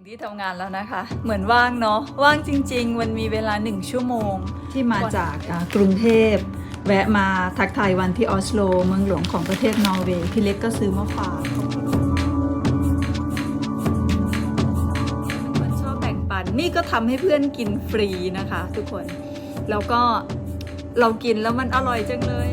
งที่ทำงานแล้วนะคะ เหมือนว่างเนาะว่างจริง ๆ มันมีเวลาหนึ่งชั่วโมง ที่มาจากอ่ากรุงเทพ แวะมาทักทายวันที่ออสโล เมืองหลวงของประเทศนอร์เวย์พี่เล็กก็ซื้อมาฝากมันชอบแบ่งปันนี่ก็ทำให้เพื่อนกินฟรีนะคะ ทุกคน แล้วก็เรากินแล้วมันอร่อยจังเลย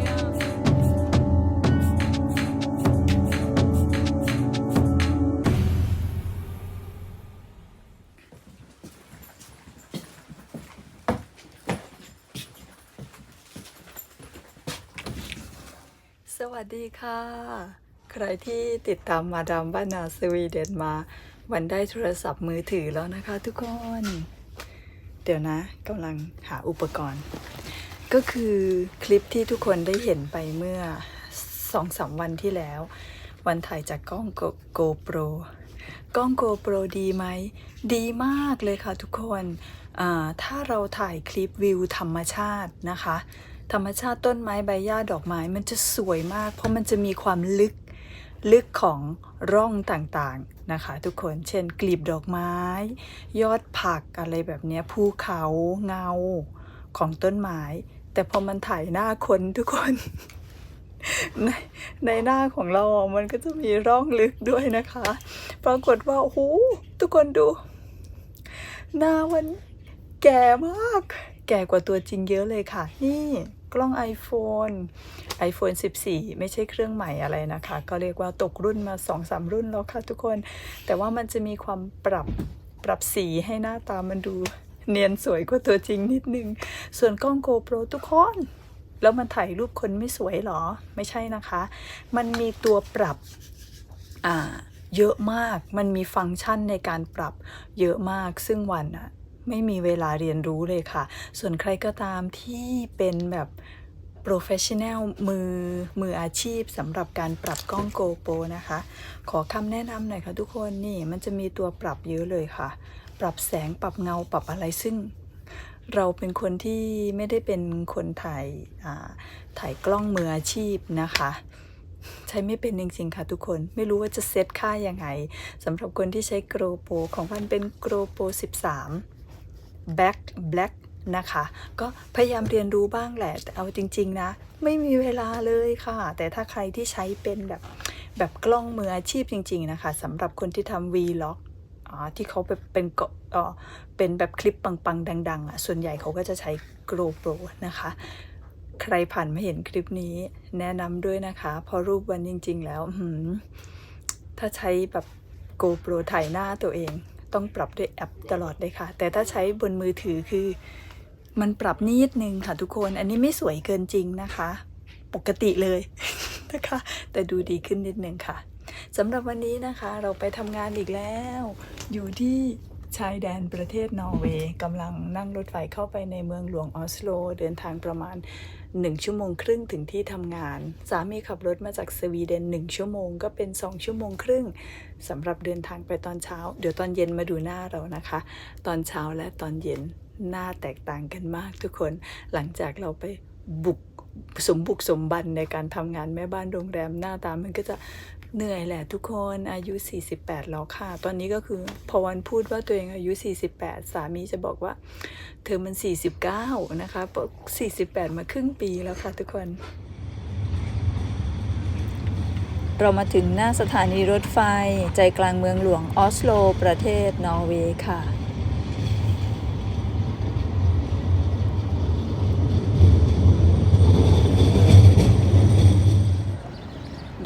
สวัสดีค่ะ ใครที่ติดตามมาดามบ้านนาสวีเดนมา วันได้โทรศัพท์มือถือแล้วนะคะทุกคน เดี๋ยวนะกำลังหาอุปกรณ์ ก็คือคลิปที่ทุกคนได้เห็นไปเมื่อสองสามวันที่แล้ว วันถ่ายจากกล้องโกโปรกล้องโกโปรดีไหม ดีมากเลยค่ะทุกคน ถ้าเราถ่ายคลิปวิวธรรมชาตินะคะ ธรรมชาติต้นไม้ใบหญ้าดอกไม้มันจะสวยมาก เพราะมันจะมีความลึกลึกของร่องต่างๆนะคะ ทุกคนเช่นกลีบดอกไม้ ยอดผักอะไรแบบนี้ภูเขาเงาของต้นไม้ แต่พอมันถ่ายหน้าคนทุกคนในในหน้าของเรา มันก็จะมีร่องลึกด้วยนะคะ ปรากฏว่าโอ้โหทุกคนดู หน้ามันแก่มาก แก่กว่าตัวจริงเยอะเลยค่ะ นี่ ล้อง iPhone iPhone 14 ไม่ใช่เครื่องใหม่อะไรนะคะ ก็เรียกว่าตกรุ่นมา 2-3 รุ่นแล้วค่ะทุกคน แต่ว่ามันจะมีความปรับปรับสีให้หน้าตามันดูเนียนสวยกว่าตัวจริงนิดนึง ส่วนกล้อง GoPro ทุกคน แล้วมันถ่ายรูปคนไม่สวยหรอ ไม่ใช่นะคะ มันมีตัวปรับอ่าเยอะมาก มันมีฟังก์ชันในการปรับเยอะมาก ซึ่งวันอะ ไม่มีเวลาเรียนรู้เลยค่ะ ส่วนใครก็ตามที่เป็นแบบ professional มือมืออาชีพสำหรับการปรับกล้อง GoPro นะคะ ขอคำแนะนำหน่อยค่ะทุกคนนี่มันจะมีตัวปรับเยอะเลยค่ะ ปรับแสงปรับเงาปรับอะไรซึ่งเราเป็นคนที่ไม่ได้เป็นคนถ่ายถ่ายกล้องมืออาชีพนะคะ ใช้ไม่เป็นจริงๆค่ะทุกคนไม่รู้ว่าจะเซตค่ายังไงสำหรับคนที่ใช้ GoPro ของพันเป็น GoPro 13 Back Black นะคะ ก็พยายามเรียนรู้บ้างแหละ แต่เอาจริง ๆ นะ ไม่มีเวลาเลยค่ะ แต่ถ้าใครที่ใช้เป็นแบบแบบกล้องมืออาชีพจริง ๆ นะคะสำหรับคนที่ทำ Vlog อ๋อที่เขาแบบเป็นเกาะเป็นแบบคลิปปัง ๆ ดัง ๆ อะ ส่วนใหญ่เขาก็จะใช้ GoPro นะคะ ใครผ่านมาเห็นคลิปนี้แนะนำด้วยนะคะ เพราะรูปวันจริง ๆ แล้วถ้าใช้แบบ GoPro ถ่ายหน้าตัวเอง ต้องปรับด้วยแอปตลอดเลยค่ะ แต่ถ้าใช้บนมือถือคือมันปรับนิดนึงค่ะทุกคน อันนี้ไม่สวยเกินจริงนะคะ ปกติเลยนะคะ แต่ดูดีขึ้นนิดนึงค่ะสำหรับวันนี้นะคะเราไปทำงานอีกแล้ว อยู่ที่ชายแดนประเทศนอร์เวย์กำลังนั่งรถไฟเข้าไปในเมืองหลวงออสโล เดินทางประมาณ 1 ชั่วโมงครึ่งถึงที่ทำงาน สามีขับรถมาจากสวีเดน 1 ชั่วโมงก็เป็น 2 ชั่วโมงครึ่งสำหรับเดินทางไปตอนเช้า เดี๋ยวตอนเย็นมาดูหน้าเรานะคะ ตอนเช้าและตอนเย็นหน้าแตกต่างกันมากทุกคนหลังจากเราไปบุกสมบุกสมบันในการทำงานแม่บ้านโรงแรมหน้าตามันก็จะ เหนื่อยแหละทุกคนอายุ 48 แล้วค่ะ ตอนนี้ก็คือพอวันพูดว่าตัวเองอายุ 48 สามีจะบอกว่า เธอมัน 49 นะคะเพราะ48 มาครึ่งปีแล้วค่ะทุกคน เรามาถึงหน้าสถานีรถไฟใจกลางเมืองหลวงออสโล ประเทศนอร์เวย์ค่ะ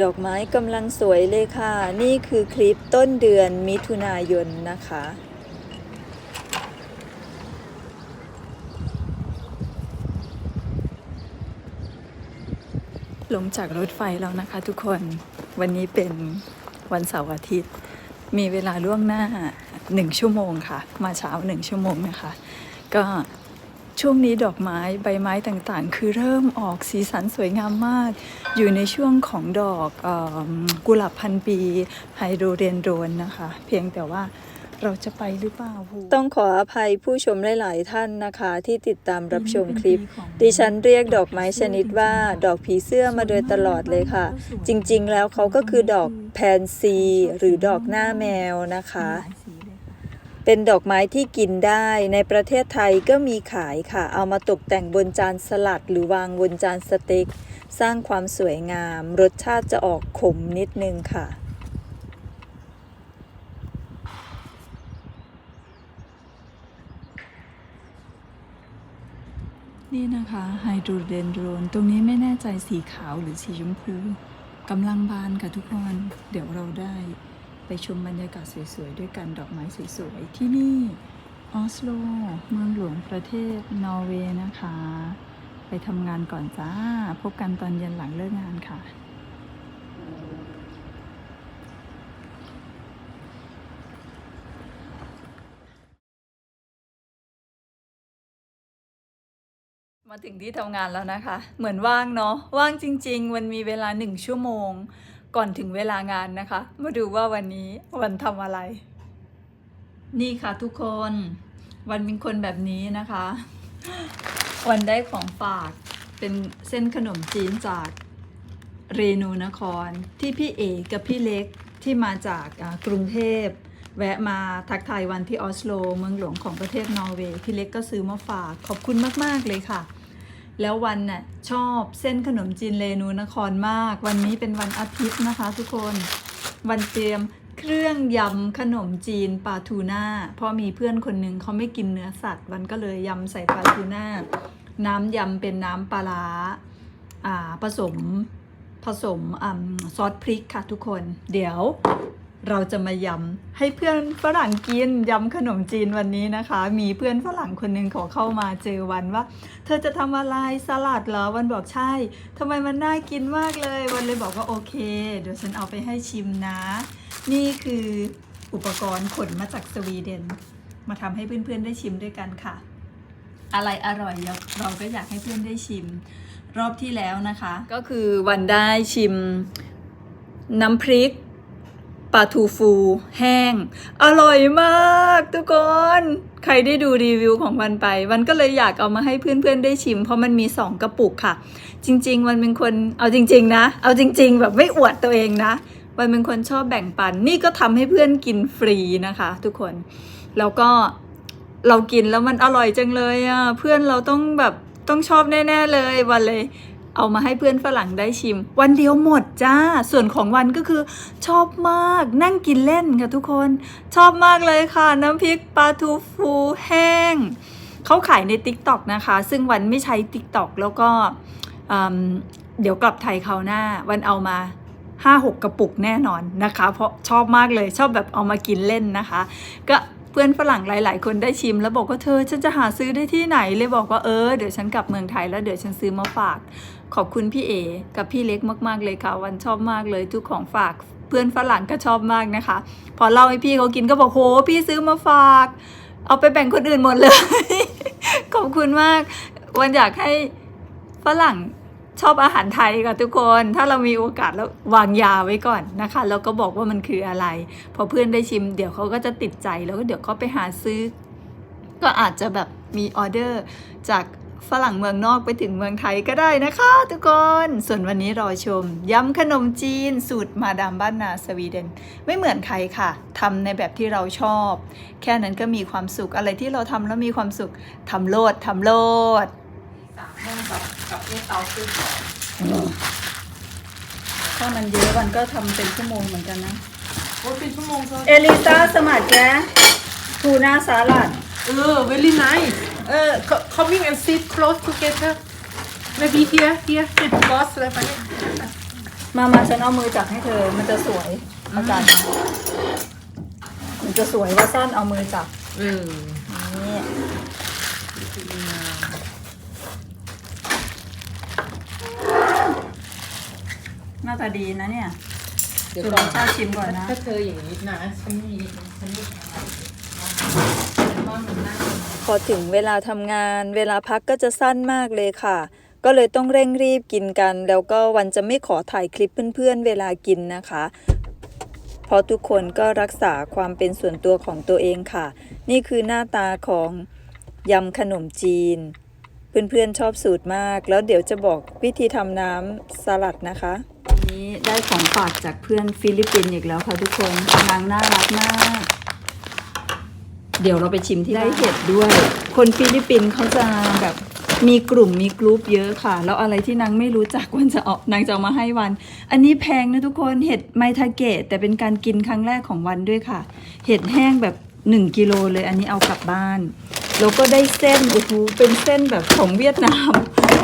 ดอกไม้กำลังสวยเลยค่ะ นี่คือคลิปต้นเดือนมิถุนายนนะคะลงจากรถไฟแล้วนะคะทุกคนวันนี้เป็นวันเสาร์อาทิตย์ มีเวลาล่วงหน้าหนึ่งชั่วโมงค่ะ มาเช้าหนึ่งชั่วโมงนะคะ ก็ ช่วงนี้ดอกไม้ใบไม้ต่างๆ คือเริ่มออกสีสันสวยงามมาก อยู่ในช่วงของดอกออกุหลาบพันปีไฮโดรเดนโดรนนะคะ เพียงแต่ว่าเราจะไปหรือเปล่าต้องขออภัยผู้ชมหลาย ๆ ท่านนะคะ ที่ติดตามรับชมคลิป ดิฉันเรียกดอกไม้ชนิดว่าดอกผีเสื้อมาโดยตลอดเลยค่ะ จริง ๆ แล้วเขาก็คือดอกแพนซี หรือดอกหน้าแมวนะคะ เป็นดอกไม้ที่กินได้ในประเทศไทยก็มีขายค่ะ เอามาตกแต่งบนจานสลัดหรือวางบนจานสเต็ก สร้างความสวยงาม รสชาติจะออกขมนิดนึงค่ะ นี่นะคะไฮโดรเดนโดรนตรงนี้ไม่แน่ใจสีขาวหรือสีชมพูกำลังบานค่ะทุกคน เดี๋ยวเราได้ ไปชมบรรยากาศสวยๆ ด้วยกันดอกไม้สวยๆ ที่นี่ออสโล เมืองหลวงประเทศนอร์เวย์นะคะ ไปทำงานก่อนจ้า พบกันตอนเย็นหลังเลิกงานค่ะมาถึงที่ทำงานแล้วนะคะ เหมือนว่างเนาะ ว่างจริงๆวันมีเวลาหนึ่งชั่วโมง ก่อนถึงเวลางานนะคะ มาดูว่าวันนี้วันทำอะไร นี่ค่ะทุกคน วันเป็นคนแบบนี้นะคะ วันได้ของฝากเป็นเส้นขนมจีนจากเรนูนคร ที่พี่เอกกับพี่เล็กที่มาจากกรุงเทพแวะมาทักทายวันที่ออสโล เมืองหลวงของประเทศนอร์เวย์พี่เล็กก็ซื้อมาฝากขอบคุณมาก ๆ เลยค่ะ แล้ววันน่ะชอบเส้นขนมจีนเรนูนครมาก วันนี้เป็นวันอาทิตย์นะคะ ทุกคน วันเตรียมเครื่องยำขนมจีนปลาทูน่าเพราะมีเพื่อนคนหนึ่งเขาไม่กินเนื้อสัตว์ วันก็เลยยำใส่ปลาทูน่าน้ำยำเป็นน้ำปลาร้าผสมผสมอซอสพริกค่ะทุกคน เดี๋ยว เราจะมายำให้เพื่อนฝรั่งกินยำขนมจีนวันนี้นะคะ มีเพื่อนฝรั่งคนหนึ่งขอเข้ามาเจอวันว่า เธอจะทำอะไรสลัดเหรอวันบอกใช่ทำไมมันน่ากินมากเลย วันเลยบอกว่าโอเค เดี๋ยวฉันเอาไปให้ชิมนะ นี่คืออุปกรณ์ขนมาจากสวีเดน มาทำให้เพื่อนๆได้ชิมด้วยกันค่ะ อะไรอร่อยเราก็อยากให้เพื่อนได้ชิม รอบที่แล้วนะคะ ก็คือวันได้ชิมน้ำพริก ปลาทูฟูแห้ง อร่อยมากทุกคน ใครได้ดูรีวิวของวันไป วันก็เลยอยากเอามาให้เพื่อนๆได้ชิม เพราะมันมีสองกระปุกค่ะ จริง ๆ วันเป็นคนเอาจริง ๆ นะ เอาจริง ๆ แบบไม่อวดตัวเองนะ วันเป็นคนชอบแบ่งปัน นี่ก็ทำให้เพื่อนกินฟรีนะคะ ทุกคน แล้วก็เรากินแล้วมันอร่อยจังเลยอะเพื่อนเราต้องแบบต้องชอบแน่ ๆ เลยวันเลย เอามาให้เพื่อนฝรั่งได้ชิม วันเดียวหมดจ้า ส่วนของวันก็คือชอบมากนั่งกินเล่นค่ะทุกคน ชอบมากเลยค่ะ น้ำพริกปลาทูฟูแห้ง เขาขายใน t ิ k t o k นะคะ ซึ่งวันไม่ใช้ t ิ k t o k แล้วก็เดี๋ยวกลับไทยคราวหน้า วันเอามา5-6กระปุกแน่นอนนะคะ เพราะชอบมากเลยชอบแบบเอามากินเล่นนะคะ ก็เพื่อนฝรั่งหลาย ๆ คนได้ชิม แล้วบอกว่าเธอฉันจะหาซื้อได้ที่ไหนเลยบอกว่าเออเดี๋ยวฉันกลับเมืองไทยแล้วเดี๋ยวฉันซื้อมาฝาก ขอบคุณพี่เอกับพี่เล็กมาก ๆ เลยค่ะ วันชอบมากเลยทุกของฝากเพื่อนฝรั่งก็ชอบมากนะคะ พอเล่าให้พี่เขากินก็บอกโหพี่ซื้อมาฝาก เอาไปแบ่งคนอื่นหมดเลย ขอบคุณมาก วันอยากให้ฝรั่งชอบอาหารไทยค่ะทุกคน ถ้าเรามีโอกาสแล้ววางยาไว้ก่อนนะคะ แล้วก็บอกว่ามันคืออะไร พอเพื่อนได้ชิม เดี๋ยวเขาก็จะติดใจแล้วก็เดี๋ยวเขาไปหาซื้อ ก็อาจจะแบบมีออเดอร์จาก ฝรั่งเมืองนอกไปถึงเมืองไทยก็ได้นะคะ ทุกคน ส่วนวันนี้รอชมยำขนมจีน สูตรมาดามบ้านนาสวีเดน ไม่เหมือนใครค่ะทำในแบบที่เราชอบ แค่นั้นก็มีความสุขอะไรที่เราทำแล้วมีความสุขทำโลดทำโลดถ้ามันเยอะวันก็ทำเป็นชั่วโมงเหมือนกันนะโอ้ยเป็นชั่วโมงซะเอลิซาสมัครแกทูน่าสลัดเออ very nice เออ co- coming and sit close together maybe here here boss อะไรไปเนี่ยมามาฉันเอามือจับให้เธอ มันจะสวยอาจารย์มามันจะสวยว่าสั้นเอามือจับเออนี่หน้าตาดีนะเนี่ย เดี๋ยวคือก่ลออนงชาชิมก่อนนะ ถ้าเธออย่างนี้นะฉันมีฉันมีว่ามันน่า พอถึงเวลาทำงานเวลาพักก็จะสั้นมากเลยค่ะ ก็เลยต้องเร่งรีบกินกัน แล้วก็วันจะไม่ขอถ่ายคลิปเพื่อนๆเวลากินนะคะเพราะทุกคนก็รักษาความเป็นส่วนตัวของตัวเองค่ะ นี่คือหน้าตาของยำขนมจีน เพื่อนๆชอบสูตรมาก แล้วเดี๋ยวจะบอกวิธีทำน้ำสลัดนะคะนี้ได้ของฝากจากเพื่อนฟิลิปปินส์อีกแล้วค่ะทุกคนนางน่ารักมาก เดี๋ยวเราไปชิมที่ได้เห็ดด้วย คนฟิลิปปินส์เขาจะแบบมีกลุ่มมีกลุ่มเยอะค่ะ แล้วอะไรที่นางไม่รู้จักวันจะเอานางจะเอามาให้วัน อันนี้แพงนะทุกคนเห็ดไมทาเกะแต่เป็นการกินครั้งแรกของวันด้วยค่ะ เห็ดแห้งแบบ 1กิโลเลยอันนี้เอากลับบ้าน แล้วก็ได้เส้นโอ้โหเป็นเส้นแบบของเวียดนาม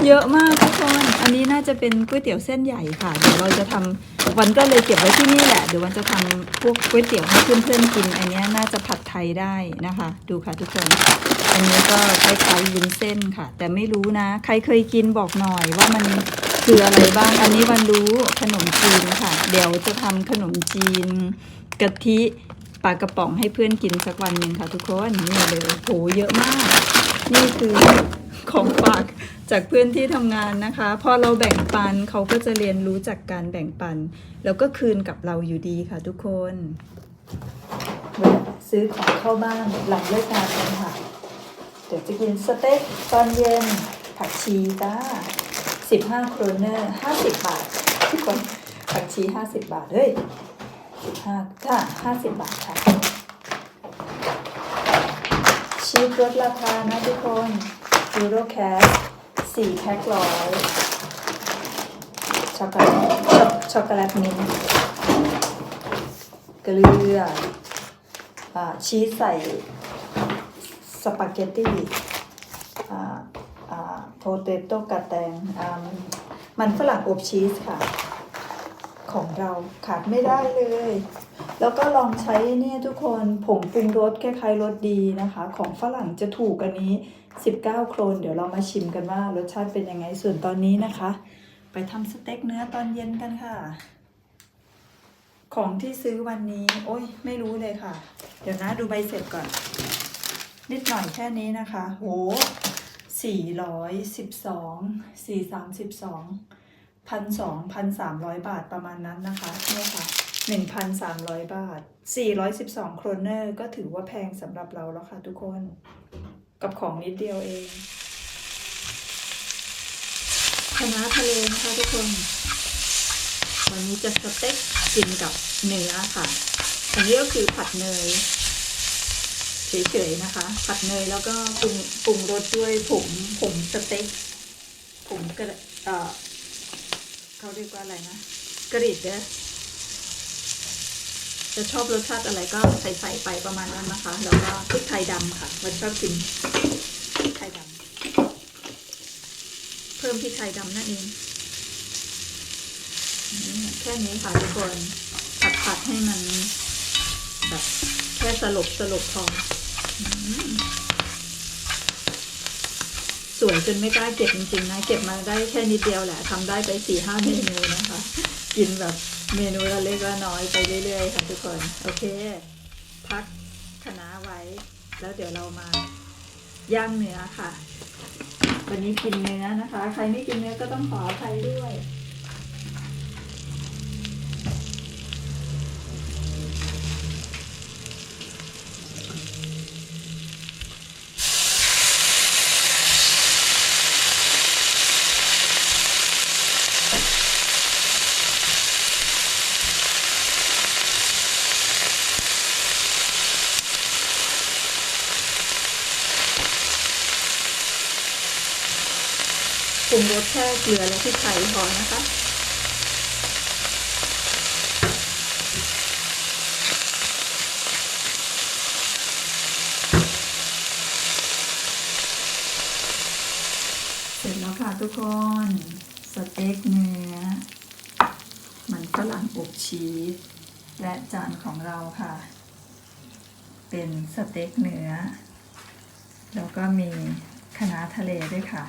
เยอะมากทุกคนอันนี้น่าจะเป็นก๋วยเตี๋ยวเส้นใหญ่ค่ะ เดี๋ยวเราจะทำวันก็เลยเก็บไว้ที่นี่แหละเดี๋ยววันจะทำพวกก๋วยเตี๋ยวให้เพื่อนๆกิน อันนี้น่าจะผัดไทยได้นะคะ ดูค่ะทุกคน อันนี้ก็คล้ายๆวุ้นเส้นค่ะ แต่ไม่รู้นะ ใครเคยกินบอกหน่อยว่ามันคืออะไรบ้าง อันนี้วันรู้ขนมจีนค่ะ เดี๋ยวจะทำขนมจีนกะทิ ปลากระป๋องให้เพื่อนกินสักวันหนึ่งค่ะทุกคนนี่เลยโหเยอะมาก นี่คือของฝากจากเพื่อนที่ทำงานนะคะ พอเราแบ่งปันเขาก็จะเรียนรู้จากการแบ่งปัน แล้วก็คืนกับเราอยู่ดีค่ะทุกคนซื้อของเข้าบ้านหลังเลิกงานกันค่ะ เดี๋ยวจะกินสเต็กตอนเย็นผักชีจ้าสิบห้าโครเนอร์ห้าสิบบาททุกคนผักชีห้าสิบบาท เฮ้ย ห้าจ้าห้าสิบบาทค่ะ ชีสลดราคานะทุกคนยูโรแคสสี่แพ็คร้อยช็อกโกแลตช็อกช็อกโกแลตมิ้นท์เกลืออชีสใส่สปาเกตตี้อ่าอ่าโพเตโต้กระแตงมันฝรั่งอบชีสค่ะ ของเราขาดไม่ได้เลย แล้วก็ลองใช้เนี่ยทุกคนผงปรุงรสคล้ายๆรสดีนะคะ ของฝรั่งจะถูกอันนี้ 19 โครน เดี๋ยวเรามาชิมกันว่ารสชาติเป็นยังไงส่วนตอนนี้นะคะ ไปทำสเต็กเนื้อตอนเย็นกันค่ะ ของที่ซื้อวันนี้ โอ้ยไม่รู้เลยค่ะ เดี๋ยวนะดูใบเสร็จก่อน นิดหน่อยแค่นี้นะคะโห412 432 พันสองพันสามร้อยบาทประมาณนั้นนะคะเนี่ยค่ะหนึ่งพันสามร้อยบาทสี่ร้อยสิบสองโครเนอร์ก็ถือว่าแพงสำหรับเราแล้วค่ะทุกคน กับของนิดเดียวเองคณะทะเลนะคะทุกคน วันนี้จะสเต็กกินกับเนื้อค่ะ อันนี้ก็คือผัดเนยเฉยๆนะคะ ผัดเนยแล้วก็ปรุงปรุงรสด้วยผงผงสเต็กผงกระเอ่อ เขาเรียกว่าอะไรนะกระดิ่งเนี่ยจะชอบรสชาติอะไรก็ใส่ใส่ไปประมาณนั้นนะคะ แล้วก็พริกไทยดำค่ะมันชอบกินพริกไทยดำเพิ่มพริกไทยดำนั่นเองแค่นี้ค่ะทุกคนผัดผัดๆให้มันแบบแค่สลบสลบพอ วยจนไม่กล้าเก็บจริงๆนะเก็บมาได้แค่นิดเดียวแหละทำได้ไปสี่ห้าเมนูนะคะ กินแบบเมนูละเล็กละน้อยไปเรื่อยๆค่ะทุกคนโอเค พักคะน้าไว้ แล้วเดี๋ยวเรามาย่างเนื้อค่ะ วันนี้กินเนื้อนะคะ ใครไม่กินเนื้อก็ต้องขออภัยด้วย ปรุงรสแค่เกลือและพริกไทยพอนะคะเสร็จแล้วค่ะทุกคน สเต็กเนื้อ มันฝรั่งอบชีส และจานของเราค่ะ เป็นสเต็กเนื้อ แล้วก็มีคณะทะเลด้วยค่ะ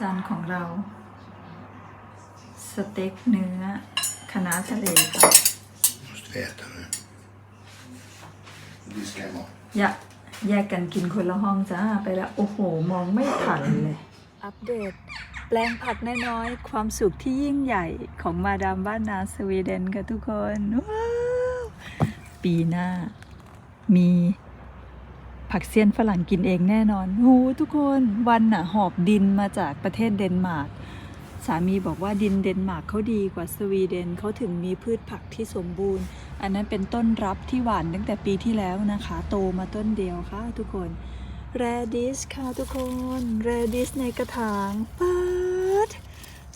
จานของเรา สเต็กเนื้อคะน้าทะเลค่ะ Måste vi äta nu. Diska hem อย่าแยกกันกินคนละห้องจ้าไปแล้วโอ้โห มองไม่ทันเลย อัปเดต แปลงผักน้อยๆ ความสุขที่ยิ่งใหญ่ของมาดามบ้านนาสวีเดนค่ะทุกคนว้าวปีหน้ามี ผักเซียนฝรั่งกินเองแน่นอนโหทุกคนวันน่ะหอบดินมาจากประเทศเดนมาร์กสามีบอกว่าดินเดนมาร์กเขาดีกว่าสวีเดนเขาถึงมีพืชผักที่สมบูรณ์ อันนั้นเป็นต้นรับที่หวานตั้งแต่ปีที่แล้วนะคะ โตมาต้นเดียวค่ะทุกคนแรดิสค่ะทุกคนแรดิสในกระถางปัด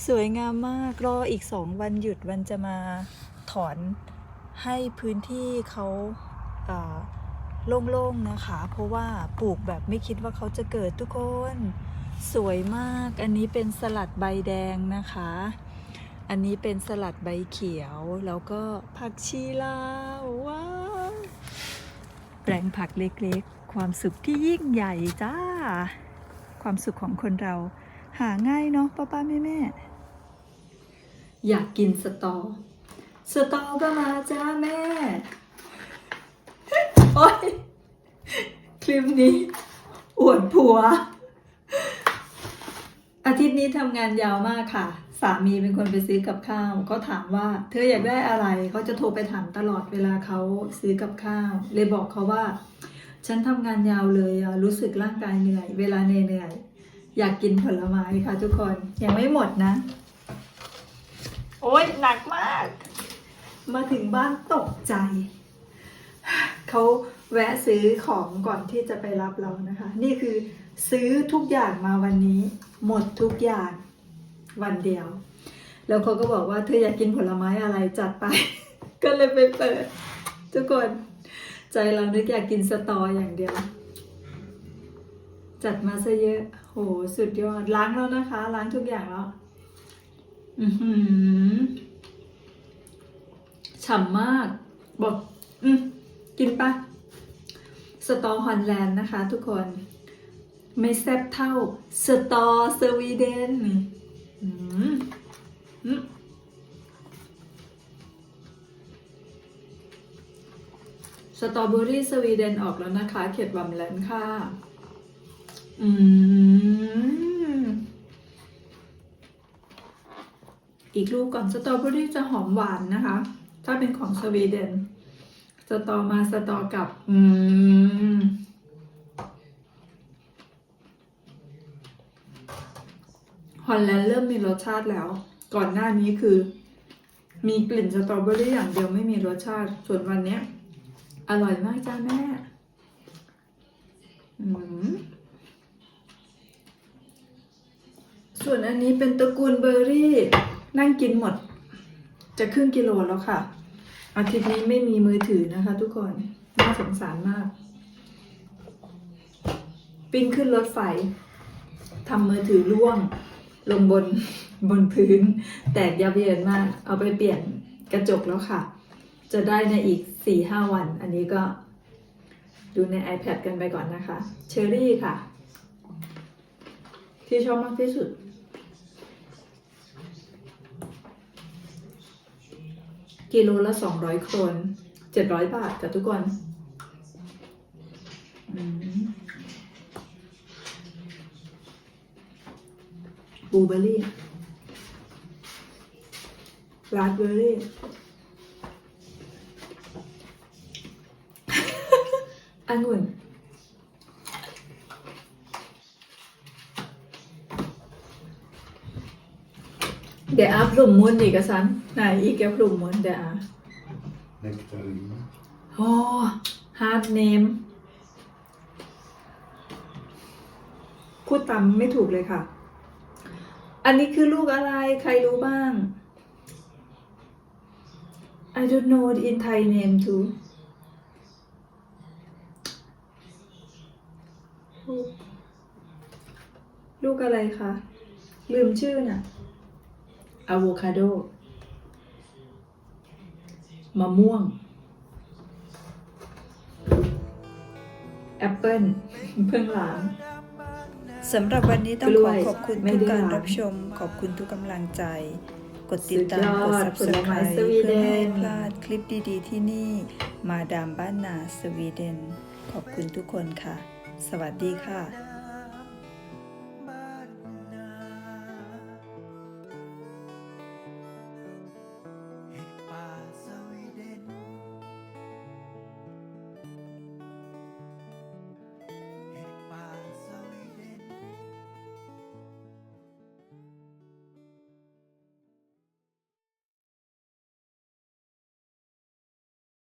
สวยงามมาก รออีกสองวันหยุดวันจะมาถอนให้พื้นที่เขาอ่า โล่งๆนะคะ เพราะว่าปลูกแบบไม่คิดว่าเขาจะเกิดทุกคน สวยมาก อันนี้เป็นสลัดใบแดงนะคะ อันนี้เป็นสลัดใบเขียว แล้วก็ผักชีลาวว้าวแปลงผักเล็กๆ ความสุขที่ยิ่งใหญ่จ้า ความสุขของคนเราหาง่ายเนาะป้าป้าแม่แม่อยากกินสตอ สตอก็มาจ้าแม่ โอ๊ยคลิปนี้อวดผัว อาทิตย์นี้ทำงานยาวมากค่ะ สามีเป็นคนไปซื้อกับข้าวเขาถามว่า เธออยากได้อะไรเขาจะโทรไปถามตลอดเวลาเขาซื้อกับข้าว เลยบอกเขาว่า ฉันทำงานยาวเลยอะรู้สึกร่างกายเหนื่อย เวลาเหนื่อยๆอยากกินผลไม้ค่ะทุกคนยังไม่หมดนะ โอ๊ยหนักมาก มาถึงบ้านตกใจ เขาแวะซื้อของก่อนที่จะไปรับเรานะคะ นี่คือซื้อทุกอย่างมาวันนี้ หมดทุกอย่างวันเดียว แล้วเขาก็บอกว่าเธออยากกินผลไม้อะไรจัดไป ก็เลยไปเปิด ทุกคนใจเรานึกอยากกินสตออย่างเดียว จัดมาซะเยอะ โหสุดยอดล้างแล้วนะคะ ล้างทุกอย่างแล้วอือหือฉ่ำมาก บอก อืม กินปะสตอฮอลแลนด์นะคะทุกคน ไม่แซ่บเท่าสตอสวีเดนอืมอืมสตรอเบอรี่สวีเดนออกแล้วนะคะ เขตบัมแลนด์ค่ะ อืม อีกลูกก่อนสตรอเบอรี่จะหอมหวานนะคะ ถ้าเป็นของสวีเดน สตอมาสตอกับ อืม ฮอลแลนด์เริ่มมีรสชาติแล้ว ก่อนหน้านี้คือ มีกลิ่นสตรอเบอรี่อย่างเดียวไม่มีรสชาติ ส่วนวันเนี้ยอร่อยมากจ้าแม่ อืมส่วนอันนี้เป็นตระกูลเบอร์รี่ นั่งกินหมด จะครึ่งกิโลแล้วค่ะ อาทิตย์นี้ไม่มีมือถือนะคะ ทุกคน น่าสงสารมาก ปิ้งขึ้นรถไฟทำมือถือร่วง ลงบนบนพื้น แตกยับเยินมาก เอาไปเปลี่ยนกระจกแล้วค่ะ จะได้ในอีก4-5วัน อันนี้ก็ดูใน iPad กันไปก่อนนะคะ เชอรี่ค่ะ ที่ชอบมากที่สุด กิโลละ200โครน700บาทค่ะทุกคนบูเบอร์รี่ราสเบอร์รี่อังุ่น Det är plommon likasan. Nej, icke plommon. Det är... Nektariner. Åh, hard name พูดตามไม่ถูกเลยค่ะ อันนี้คือลูกอะไร ใครรู้บ้าง I don't know in Thai name too ลูกลูกอะไรคะ ลืมชื่อน่ะ อะโวคาโด มะม่วง แอปเปิลเพิ่งล้างสำหรับวันนี้ต้องกล้ขอวยขอบคุณไม่ทุกได้การล้างรับชม ขอบคุณทุกกำลังใจ กดติดตามสุกดดยอดผลไม้ subscribe สวีเพื่เดอไม่ให้นพลาดคลิปดีๆที่นี่ มาดามบ้านนาสวีเดน ขอบคุณทุกคนค่ะ สวัสดีค่ะ